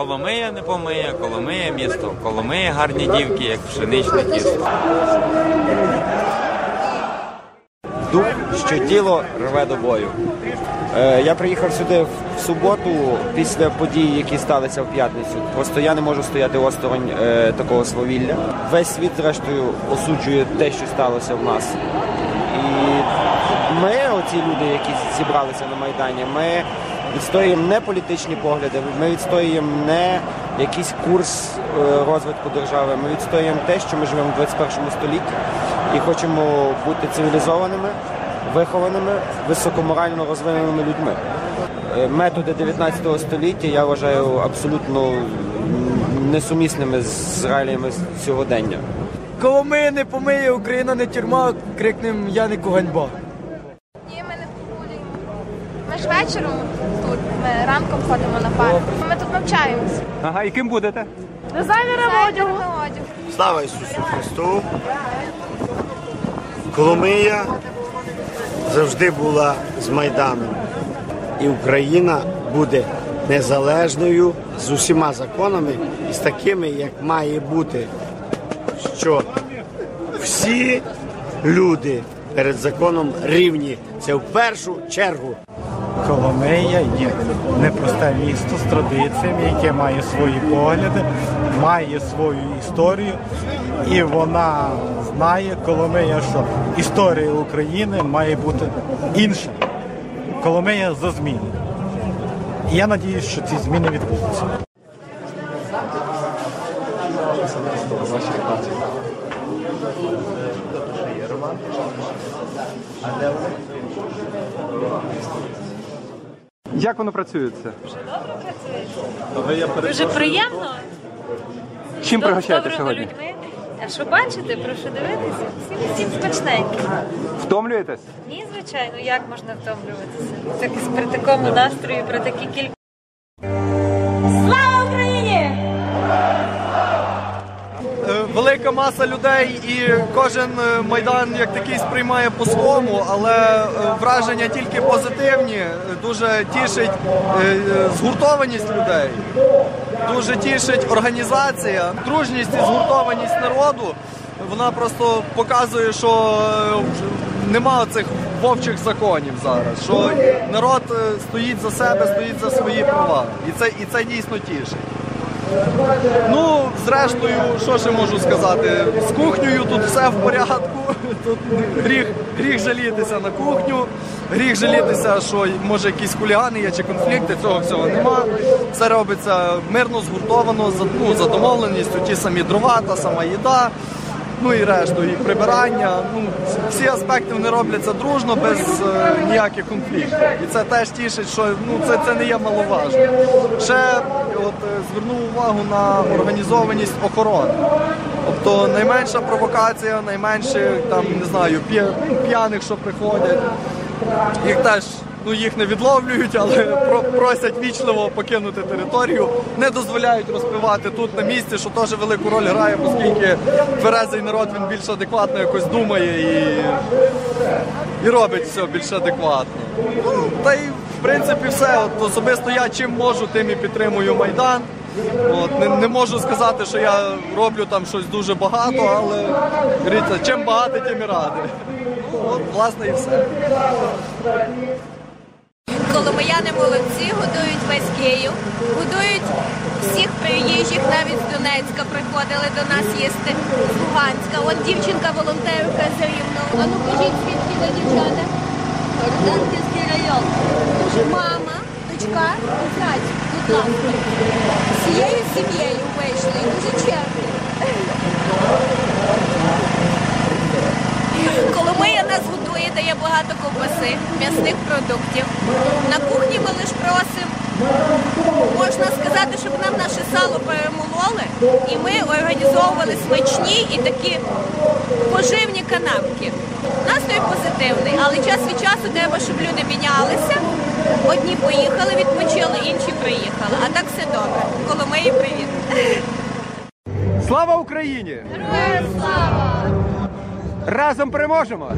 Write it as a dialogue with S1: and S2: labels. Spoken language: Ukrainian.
S1: Коломия не помиє, Коломия місто. Коломия гарні дівки, як пшеничне тісто.
S2: дух, що тіло рве до бою. Е, я приїхав сюди в суботу після подій, які сталися в п'ятницю. Просто я не можу стояти осторонь е, такого свавілля. Весь світ, зрештою, осуджує те, що сталося в нас. І ми, оці люди, які зібралися на Майдані, ми відстоюємо не політичні погляди, ми відстоюємо не якийсь курс е, розвитку держави. Ми відстоюємо те, що ми живемо в 21 столітті і хочемо бути цивілізованими, вихованими, високоморально розвиненими людьми. Е, Методи 19 століття я вважаю абсолютно несумісними з реаліями сьогодення.
S3: Коломия не помиє, Україна не тюрма, крикнем Янику ганьба.
S4: Ні, ми не прогулюємо. Ми ж вечором тут, ми ранком ходимо на парк. Ми тут навчаємося.
S5: Ага, і ким будете?
S4: Дизайнерами одягу. одягу.
S6: Слава Ісусу Христу! Коломия завжди була з Майданом. І Україна буде незалежною з усіма законами і з такими, як має бути, що всі люди перед законом рівні. Це в першу чергу.
S7: Коломия є непросте місто з традиціями, яке має свої погляди, має свою історію, і вона знає Коломия, що історія України має бути інша. Коломия за зміни. Я надіюсь, що ці зміни відбудуться.
S5: Як воно працюється?
S8: Дуже приємно.
S5: Чим пригощаєте сьогодні?
S8: людьми. А що бачите, прошу дивитися. Всім всім смачненькі.
S5: Втомлюєтесь?
S8: Ні, звичайно, як можна втомлюватися? Так при такому настрої, при такій кількості.
S3: Велика маса людей і кожен е, майдан як такий сприймає по-своєму, але е, враження тільки позитивні. Е, Дуже тішить згуртованість людей, дуже тішить організація, дружність і згуртованість народу. Вона просто показує, що нема цих вовчих законів зараз. Що народ стоїть за себе, стоїть за свої права, і це і це дійсно тішить. Ну, зрештою, що ще можу сказати? З кухнею тут все в порядку. Тут гріх, гріх жалітися на кухню, гріх жалітися, що може якісь хулігани є чи конфлікти, цього всього нема. Все робиться мирно, згуртовано, за, ну, за домовленістю, ті самі дрова, та сама їда. Ну і решту, і прибирання. Ну, всі аспекти вони робляться дружно, без е, ніяких конфліктів. І це теж тішить, що ну, це, це не є маловажно. Ще от, е, звернув увагу на організованість охорони. Тобто найменша провокація, найменше там, не знаю, п'яних, що приходять. Їх теж ну, їх не відловлюють, але про- просять вічливо покинути територію, не дозволяють розпивати тут на місці, що теж велику роль грає, оскільки тверезий народ він більш адекватно якось думає і, і робить все більш адекватно. Ну, та й в принципі все. От, особисто я чим можу, тим і підтримую Майдан. От, не, не можу сказати, що я роблю там щось дуже багато, але говориться, чим багато, тим і радий. Ну, от, власне, і все.
S9: Коломияни молодці, годують весь Київ, годують всіх приїжджих, навіть з Донецька приходили до нас їсти, з Луганська. От дівчинка волонтерка з Рівного. А ну кажіть, звідки ви, дівчата? Руденківський район. Мама, дочка, здрать, будь ласка. Всією сім'єю вийшли, і дуже чемні. Коломия нас готує, дає багато ковбаси, м'ясних продуктів. На кухні ми лише просимо. Можна сказати, щоб нам наше сало перемололи, і ми організовували смачні і такі поживні канапки. Настрій позитивний, але час від часу треба, щоб люди мінялися. Одні поїхали, відпочили, інші приїхали. А так все добре. Коломиї привіт.
S5: Слава Україні!
S9: Героям слава!
S5: Разом переможемо!